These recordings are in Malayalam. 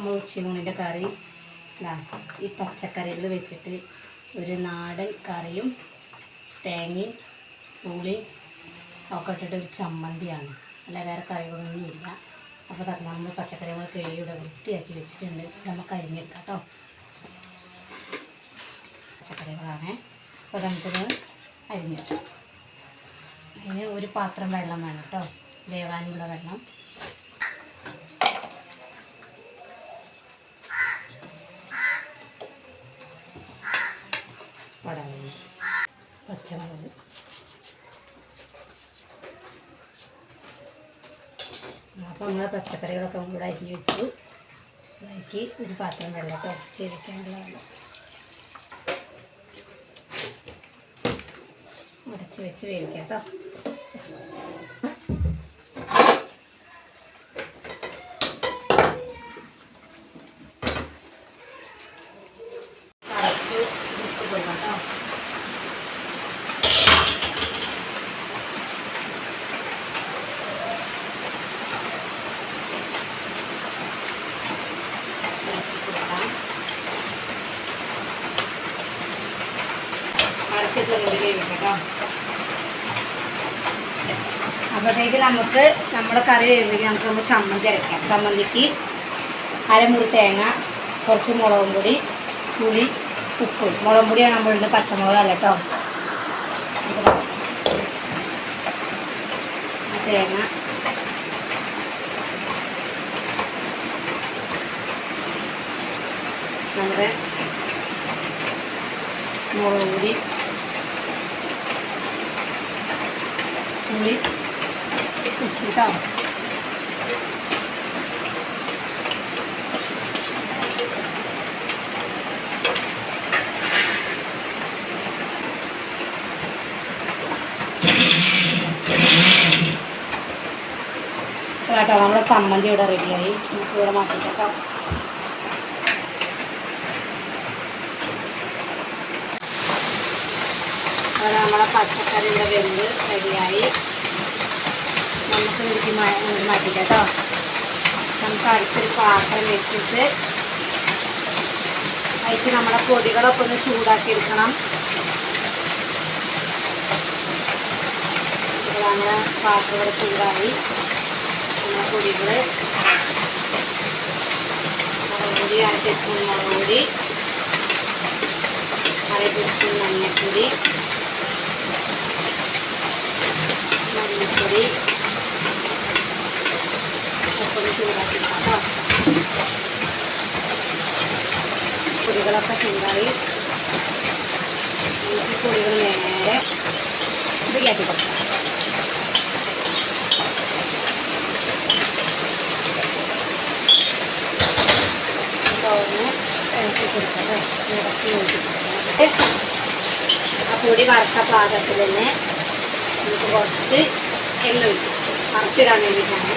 നമ്മൾ ഉച്ചയൂണിന്റെ കറി ഈ പച്ചക്കറികൾ വെച്ചിട്ട് ഒരു നാടൻ കറിയും തേങ്ങയും പുളിയും ഒക്കെ ഇട്ടിട്ട് ഒരു ചമ്മന്തിയാണ്. അല്ല വേറെ കറികളൊന്നുമില്ല അപ്പോൾ തന്നെ നമ്മൾ പച്ചക്കറികൾ കഴുകിയുടെ വൃത്തിയാക്കി വെച്ചിട്ടുണ്ട്. നമുക്ക് അരിഞ്ഞെടുക്കാം കേട്ടോ പച്ചക്കറികളാണ്. അപ്പോൾ നമുക്കിത് അരിഞ്ഞെടുക്കാം. അതിന് ഒരു പാത്രം വെള്ളം വേണം കേട്ടോ വേവാനുള്ള വെള്ളം. പച്ചമുളക്. അപ്പോൾ നമ്മൾ പച്ചക്കറികളൊക്കെ കൂടെ അരി വെച്ചു. ബാക്കി ഒരു പാത്രം വെള്ളം കേട്ടോ വേവിക്കാനുള്ള വെച്ച് വേവിക്കാം കേട്ടോ അടച്ച് ഉപ്പ് കൊടുക്കാം കേട്ടോ ഇളക്കി കൊടുക്കാം അടച്ച് ചെറുത് വേവിക്കാം കേട്ടോ അപ്പോഴത്തേക്ക് നമുക്ക് നമ്മുടെ കറി വരുന്നെങ്കിൽ നമുക്ക് ഒന്ന് ചമ്മന്തി അരയ്ക്കാം. ചമ്മന്തിക്ക് അരമുറി തേങ്ങ കുറച്ച് മുളകും പൊടി പുളി ഉപ്പ്. മുളകും പൊടിയാണ് നമ്മളുടെ പച്ചമുളകല്ല കേട്ടോ. തേങ്ങ. നമ്മുടെ മുളക് പൊടി. ഉപ്പ് കേട്ടോ കേട്ടോ നമ്മുടെ സമ്മന്തി ഇവിടെ റെഡിയായി നമുക്ക് ഇവിടെ മാറ്റിട്ടോ അവിടെ നമ്മളെ പച്ചക്കറി ഇവിടെ വെന്ത് റെഡിയായി നമുക്ക് ഇതിലേക്ക് മാറ്റിക്കാം കേട്ടോ നമുക്ക് അടുത്തൊരു പാത്രം വെച്ചിട്ട് അതിലേക്ക് നമ്മളെ പൊടികളൊക്കെ ഒന്ന് ചൂടാക്കി എടുക്കണം ഇപ്പോൾ പാത്രം ഇവിടെ ചൂടായി. നമ്മളെ പൊടികൾ മുളകുപൊടി അര ടീസ്പൂൺ മുളക് പൊടി അര ടീസ്പൂൺ ഒക്കെ ചൂടാക്കി കേട്ടോ പൊടികളൊക്കെ ചൂടായി നമുക്ക് പൊടികൾ നേരെ ഇത് കയറ്റി കൊടുക്കാം ഇതൊന്ന് ഇളക്കി കൊടുക്കാം കേട്ടോ. ഇളക്കി ഊറ്റി ആ പൊടി വറുത്ത പാകത്തിൽ തന്നെ നമുക്ക് കുറച്ച് എണ്ണ ഒഴിക്കും വറുത്തിടാൻ വേണ്ടിയിട്ടാണ്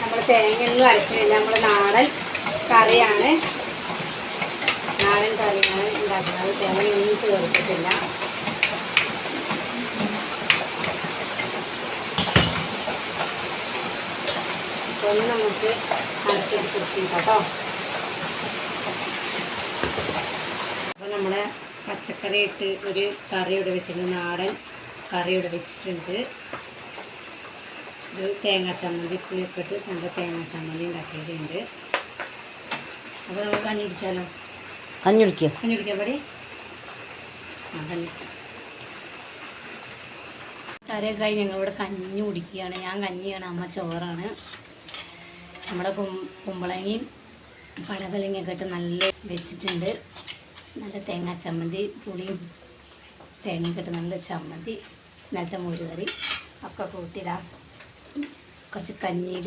നമ്മൾ തേങ്ങയൊന്നും അരക്കുന്നില്ല നമ്മൾ നാടൻ കറിയാണ്. നാടൻ കറിയാണ് ഉണ്ടാക്കുന്നത്. തേങ്ങയൊന്നും ചേർത്തിട്ടില്ല. ഒന്ന് നമുക്ക് അരച്ചിട്ട് കൊടുക്കും കേട്ടോ. അപ്പോൾ നമ്മുടെ പച്ചക്കറി ഇട്ട് ഒരു കറി ഇവിടെ വെച്ചിട്ടുണ്ട്. നാടൻ കറി ഇവിടെ വെച്ചിട്ടുണ്ട്. ഇത് തേങ്ങാ ചമ്മന്തി പുളിയൊക്കെ ഇട്ട് നല്ല തേങ്ങാ ചമ്മന്തി ഉണ്ടാക്കിയിട്ടുണ്ട് അപ്പോൾ നമുക്ക് കഞ്ഞി കഞ്ഞിടിക്കോ കഞ്ഞി കുടിക്കുക കഞ്ഞി കുടിക്കാൻ പടി ആ കഞ്ഞി. കഴിഞ്ഞ് ഞങ്ങൾ ഇവിടെ കഞ്ഞി കുടിക്കുകയാണ്. ഞാൻ കഞ്ഞിയാണ് അമ്മ ചോറാണ്. നമ്മുടെ കും കുമ്പളങ്ങയും പടവലങ്ങയൊക്കെ ഇട്ട് നല്ല വെച്ചിട്ടുണ്ട്. നല്ല തേങ്ങാ ചമ്മന്തി പുളിയും തേങ്ങ ഇട്ട് നല്ല ചമ്മന്തി. ഇന്നലത്തെ മോര് കറി. ഒക്കെ കൂട്ടിയിടാം കുറച്ച് കഞ്ഞിയിൽ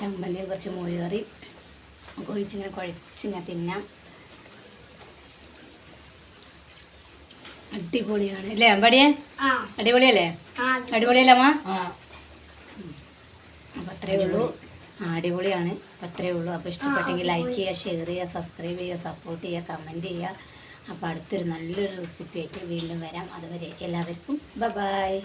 ചമ്മന്തി കുറച്ച് മോര് കറി. ഒക്കെ ഒഴിച്ചിങ്ങനെ കുഴച്ചിങ്ങനെ തിന്നാം. അടിപൊളിയാണ്. അല്ലേ അമ്പടിയെ? അടിപൊളിയല്ലേ? ആ അടിപൊളിയല്ലേ അമ്മ? ആ. അപ്പം അത്രയേ ഉള്ളൂ. ആ, അടിപൊളിയാണ്. അപ്പം അത്രയേ ഉള്ളൂ. അപ്പോൾ ഇഷ്ടപ്പെട്ടെങ്കിൽ ലൈക്ക് ചെയ്യുക ഷെയർ ചെയ്യുക സബ്സ്ക്രൈബ് ചെയ്യുക സപ്പോർട്ട് ചെയ്യുക കമന്റ് ചെയ്യുക. അപ്പോൾ അടുത്തൊരു നല്ലൊരു റെസിപ്പി ആയിട്ട് വീണ്ടും വരാം. അതുവരെ എല്ലാവർക്കും ബ ബായ്